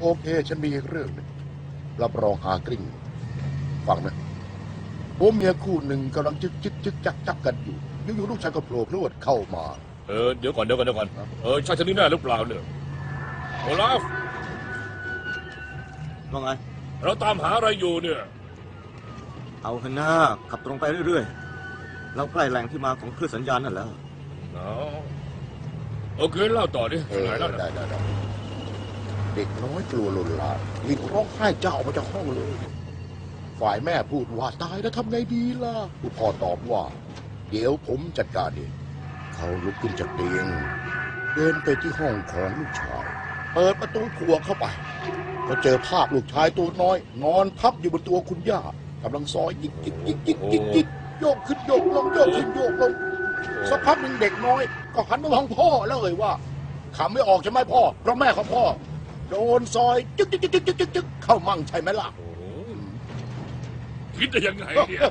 โอเค ฉันมีอีกเรื่องหนึงรับรองหากริ่งฟังนะผมเมียคู่หนึ่งกำลังจึกจึกจึกจักจักกันอยู่อยู่ๆลูกชายก็โผล่พรวดเข้ามา เออเดี๋ยวก่อนเดี๋ยวก่อนเดี๋ยวก่อนเออใช่ฉันนี่แน่หรือเปล่าเนี่ยโอลาฟว่าไงเราตามหาอะไรอยู่เนี่ย เอาเถอะหน้าขับตรงไปเรื่อยๆเราใกล้แหล่งที่มาของคลื่นสัญญาณนั่นแล้ว เอาโอเคเล่าต่อดิเออไหนแล้วได้นะได้ได้ เด็กน้อยกลัวหล่นลานวิ่งร้องไห้เจ้าออกมาจากห้องเลย ฝ่ายแม่พูดว่าตายแล้วทำไงดีล่ะผู้พ่อตอบว่า เดี๋ยวผมจัดการเองเขาลุกขึ้นจากเตียง เดินไปที่ห้องของลูกชาย เปิดประตูครัวเข้าไปก็เจอภาพลูกชายตัวน้อย นอนพับอยู่บนตัวคุณย่ากำลังซอยยิกยิกยิกยิกยิกยิกโยกขึ้นโยกลงโยกขึ้นโยกลงสักพักหนึ่งเด็กน้อย ก็หันมามองพ่อแล้วเอ่ยว่าขำไม่ออกใช่ไหมพ่อเพราะแม่ของพ่อ โดนซอยจึ๊กจึ๊กจึ๊กจึ๊กจึ๊กจึ๊กเข้ามั่งใช่ไหมล่ะโอ้โหคิดได้ยังไงเนี่ย